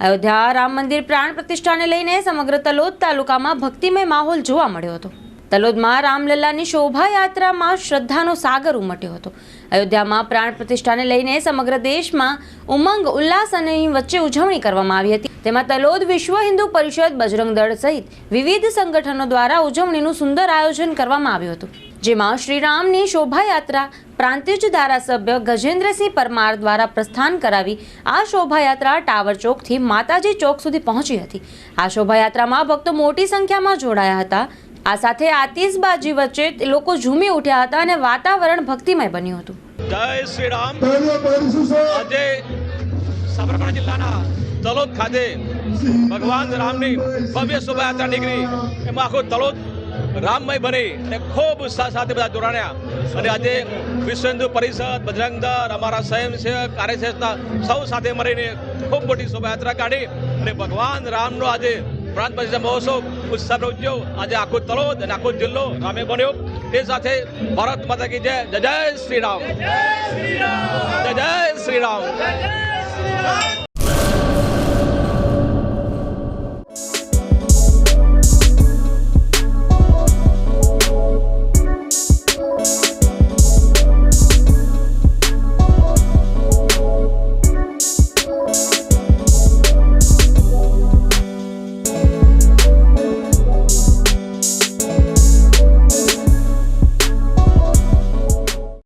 અયોધ્યા રામ મંદિર પ્રાણ પ્રતિષ્ઠાને લઈને સમગ્ર તલોદ તાલુકામાં ભક્તિમય માહોલ જોવા મળ્યો હતો. તલોદમાં રામલલ્લાની શોભાયાત્રામાં શ્રદ્ધાનો સાગર ઉમટ્યો હતો. અયોધ્યામાં પ્રાણ પ્રતિષ્ઠાને લઈને સમગ્ર દેશમાં ઉમંગ, ઉલ્લાસ અને વચ્ચે ઉજવણી કરવામાં આવી હતી. તેમાં તલોદ વિશ્વ હિન્દુ પરિષદ બજરંગ દળ સહિત વિવિધ સંગઠનો દ્વારા ઉજવણીનું સુંદર આયોજન કરવામાં આવ્યું હતું. જેમાં શ્રીરામની શોભાયાત્રા પ્રાંતિજ ધારાસભ્ય ગજેન્દ્રસિંહ પરમાર દ્વારા પ્રસ્થાન કરાવી આ શોભાયાત્રા ટાવર ચોકથી માતાજી ચોક સુધી પહોંચી હતી. આ શોભાયાત્રામાં ભક્તો મોટી સંખ્યામાં જોડાયા હતા. આ સાથે આતિશબાજી વચ્ચે લોકો ઝૂમી ઉઠ્યા હતા અને વાતાવરણ ભક્તિમય બન્યું હતું. જય શ્રી રામ આજે સાબરકાંઠા જિલ્લાના તલોદ ખાતે ભગવાન રામની ભવ્ય શોભાયાત્રા નીકળી. એમાં આખો તલોદ રામમય બની અને ખૂબ ઉત્સાહ સાથે બધા જોડાણ્યા. અને આજે વિશ્વ હિન્દુ પરિષદ, બજરંગ દળ, અમારા સ્વયંસેવક કાર્યસંસ્થા સૌ સાથે મળીને ખૂબ મોટી શોભાયાત્રા કાઢી અને ભગવાન રામનો આજે પ્રાંત પરિષદ મહોત્સવ ઉત્સાહનો ઉજવ્યો આજે આખો તળોદ અને આખો જિલ્લો રામે બન્યો. તે સાથે ભારત માતા કી જય. જય શ્રી રામ.